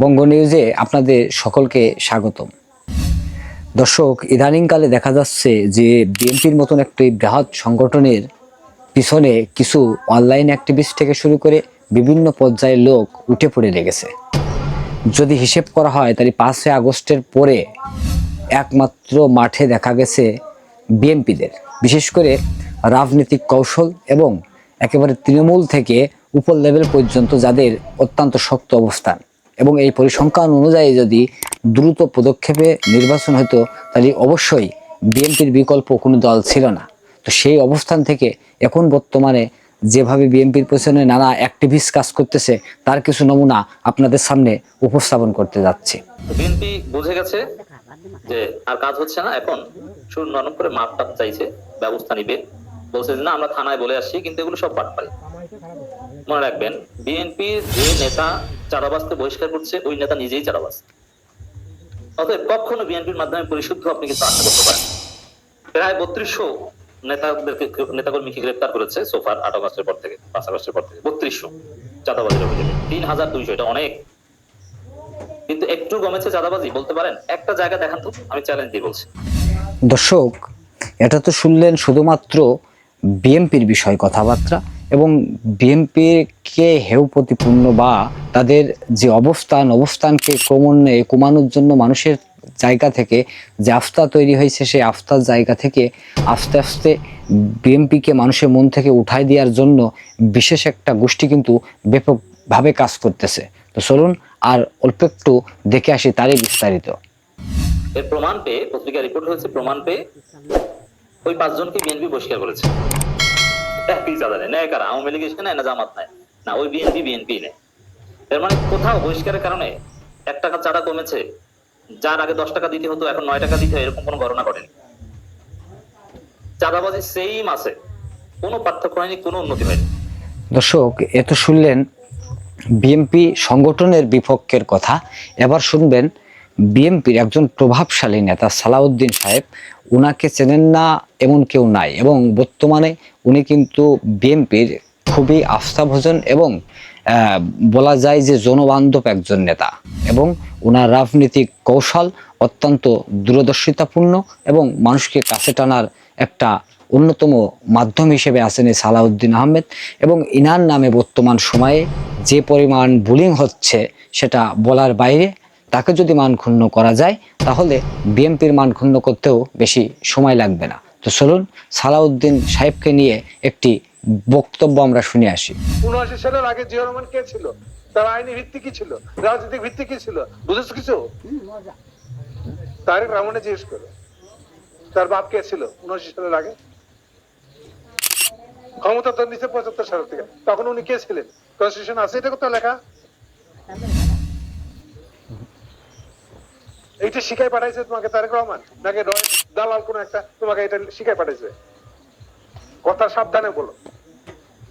বঙ্গ নিউজে আপনাদের সকলকে স্বাগতম। দর্শক, ইদানিংকালে দেখা যাচ্ছে যে বিএনপির মতন একটি বৃহৎ সংগঠনের পিছনে কিছু অনলাইন অ্যাক্টিভিস্ট থেকে শুরু করে বিভিন্ন পর্যায়ের লোক উঠে পড়ে লেগেছে। যদি হিসেব করা হয়, তাহলে পাঁচই আগস্টের পরে একমাত্র মাঠে দেখা গেছে বিএনপিদের। বিশেষ করে রাজনৈতিক কৌশল এবং একেবারে তৃণমূল থেকে উপর লেভেল পর্যন্ত যাদের অত্যন্ত শক্ত অবস্থান। এবং এই পরিসংখ্যান অনুযায়ী যদি দ্রুত পদক্ষেপে নির্বাচন হতো, তাহলে অবশ্যই বিএনপির বিকল্প কোনো দল ছিল না। তো সেই অবস্থান থেকে এখন বর্তমানে যেভাবে বিএনপির পেছনে নানা অ্যাক্টিভিস্ট কাজ করতেছে, তার কিছু নমুনা আপনাদের সামনে উপস্থাপন করতে যাচ্ছে। বিএনপি বুঝে গেছে যে আর কাজ হচ্ছে না, এখন শুরু নরম করে মাপ টাপ চাইছে, ব্যবস্থা নিবে। বলছে না, আমরা থানায় বলে আসছি, কিন্তু এগুলো সব বাটপারি। মনে রাখবেন, বিএনপির যে নেতা চাঁদাবাজকে বহিষ্কার করছে, ওই নেতা নিজেই চাঁদাবাজ। অতএব কখনো বিএনপির মাধ্যমে পরিশুদ্ধ আপনি কিন্তু আশা করতে পারেন প্রায় বত্রিশশো নেতাদেরকে, নেতাকর্মীকে গ্রেপ্তার করেছে সোফার আট আগস্টের পর থেকে, পাঁচ আগস্টের পর থেকে, বত্রিশশো চাঁদাবাজির অভিযোগে। তিন হাজার দুইশো, এটা অনেক। কিন্তু একটু কমেছে চাঁদাবাজি, বলতে পারেন, একটা জায়গা দেখান তো, আমি চ্যালেঞ্জ দিয়ে বলছি। দর্শক, এটা তো শুনলেন শুধুমাত্র বিএনপির বিষয় কথাবার্তা এবং বিএনপিকে হেউ প্রতিপূর্ণ বা তাদের যে অবস্থান, অবস্থানকে ক্রমান্বয়ে কমানোর জন্য মানুষের জায়গা থেকে যে আস্থা তৈরি হয়েছে, সেই আস্থার জায়গা থেকে আস্তে আস্তে বিএনপিকে মানুষের মন থেকে উঠাই দেওয়ার জন্য বিশেষ একটা গোষ্ঠী কিন্তু ব্যাপকভাবে কাজ করতেছে। তো চলুন আর অল্প একটু দেখে আসি তারই বিস্তারিত। এর প্রমাণ পেয়ে পত্রিকা রিপোর্ট হয়েছে প্রমাণ পেয়ে ওই পাঁচজনকে বিএনপি বহিষ্কার করেছে। কারা, আওয়ামী না জামাত না, ওই বিএনপি বিএনপি এর মানে কোথাও বহিষ্কারের কারণে এক টাকা চাঁদা কমেছে। যার আগে দশ টাকা দিতে হতো, এখন নয় টাকা দিতে এরকম কোনো চাঁদাবাজি সেম আছে। কোনো পার্থক্য হয়নি, কোনো উন্নতি হয়নি। দর্শক, এ তো শুনলেন বিএনপি সংগঠনের বিপক্ষের কথা। এবার শুনবেন বিএনপির একজন প্রভাবশালী নেতা সালাউদ্দিন সাহেব, উনাকে চেনেন না এমন কেউ নাই এবং বর্তমানে উনি কিন্তু বিএনপির খুবই আস্থাভোজন এবং বলা যায় যে জনবান্ধব একজন নেতা এবং ওনার রাজনীতিক কৌশল অত্যন্ত দূরদর্শিতাপূর্ণ এবং মানুষকে কাছে টানার একটা অন্যতম মাধ্যম হিসেবে আছেন এই সালাউদ্দিন আহমেদ এবং ইনার নামে বর্তমান সময়ে যে পরিমাণ বুলিং হচ্ছে সেটা বলার বাইরে তাকে যদি মান ক্ষুণ্ণ করা যায়, তাহলে বিএনপির মান ক্ষুণ্ণ করতেও বেশি সময় লাগবে না। তো চলুন, সালাউদ্দিন সাহেবকে নিয়ে একটি বক্তব্য আমরা শুনে আসি। উনআশি সালের আগে জিয়া রহমান কে ছিল? তার আইনি ভিত্তি কি ছিল? রাজনৈতিক ভিত্তি কি ছিল? বুঝেছ কিছু? তারেক রহমানে জিজ্ঞেস করো। তার বাপ কে ছিল উনআশি সালের আগে? ক্ষমতা তো নিচে পঁচাত্তর সাল থেকে। তখন উনি কে ছিলেন? কনস্টিটিউশন আছে? এটা কোথাও লেখা? এইটা শিখাই পাঠাইছে তোমাকে তারেক রহমান? নাকি দালাল কোন একটা তোমাকে এটা শিখাই পাঠাইছে? কথা সাবধানে বলো।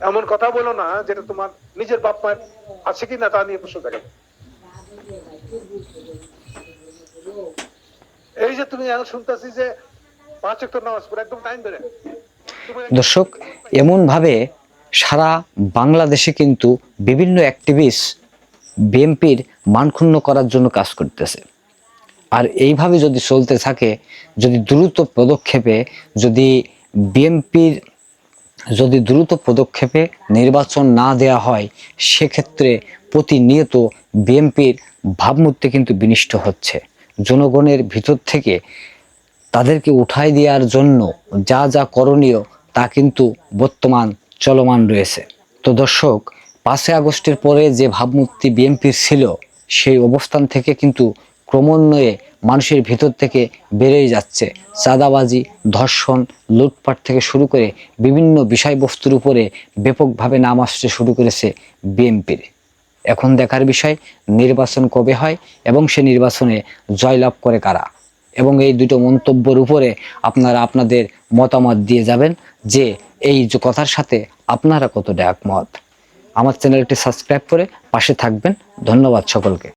এমন কথা বলো না যেটা তোমার নিজের বাপ মায়ের আছে কি না তা নিয়ে প্রশ্ন দেখাবে এই যে তুমি এখন শুনতেছি যে পাঁচ নামাজ পড়ে, একদম টাইম ধরে দর্শক, এমনভাবে সারা বাংলাদেশে কিন্তু বিভিন্ন অ্যাক্টিভিস্ট বিএনপির মানক্ষুণ্ণ করার জন্য কাজ করতেছে। আর এইভাবে যদি চলতে থাকে, যদি দ্রুত পদক্ষেপে, যদি বিএনপির যদি দ্রুত পদক্ষেপে নির্বাচন না দেয়া হয়, সেক্ষেত্রে প্রতিনিয়ত বিএনপির ভাবমূর্তি কিন্তু বিনিষ্ট হচ্ছে। জনগণের ভিতর থেকে তাদেরকে উঠাই দেওয়ার জন্য যা যা করণীয় তা কিন্তু বর্তমান চলমান রয়েছে। তো দর্শক, পাঁচই আগস্টের পরে যে ভাবমূর্তি বিএনপির ছিল, সেই অবস্থান থেকে কিন্তু ক্রমান্বয়ে মানুষের ভিতর থেকে বেড়েই যাচ্ছে। চাঁদাবাজি, ধর্ষণ, লুটপাট থেকে শুরু করে বিভিন্ন বিষয়বস্তুর উপরে ব্যাপকভাবে নাম আসতে শুরু করেছে বিএনপির। এখন দেখার বিষয়, নির্বাচন কবে হয় এবং সে নির্বাচনে জয়লাভ করে কারা? এবং এই দুটো মন্তব্যের উপরে আপনারা আপনাদের মতামত দিয়ে যাবেন যে এই কথার সাথে আপনারা কতটা একমত। আমার চ্যানেলটি সাবস্ক্রাইব করে পাশে থাকবেন। ধন্যবাদ সকলকে।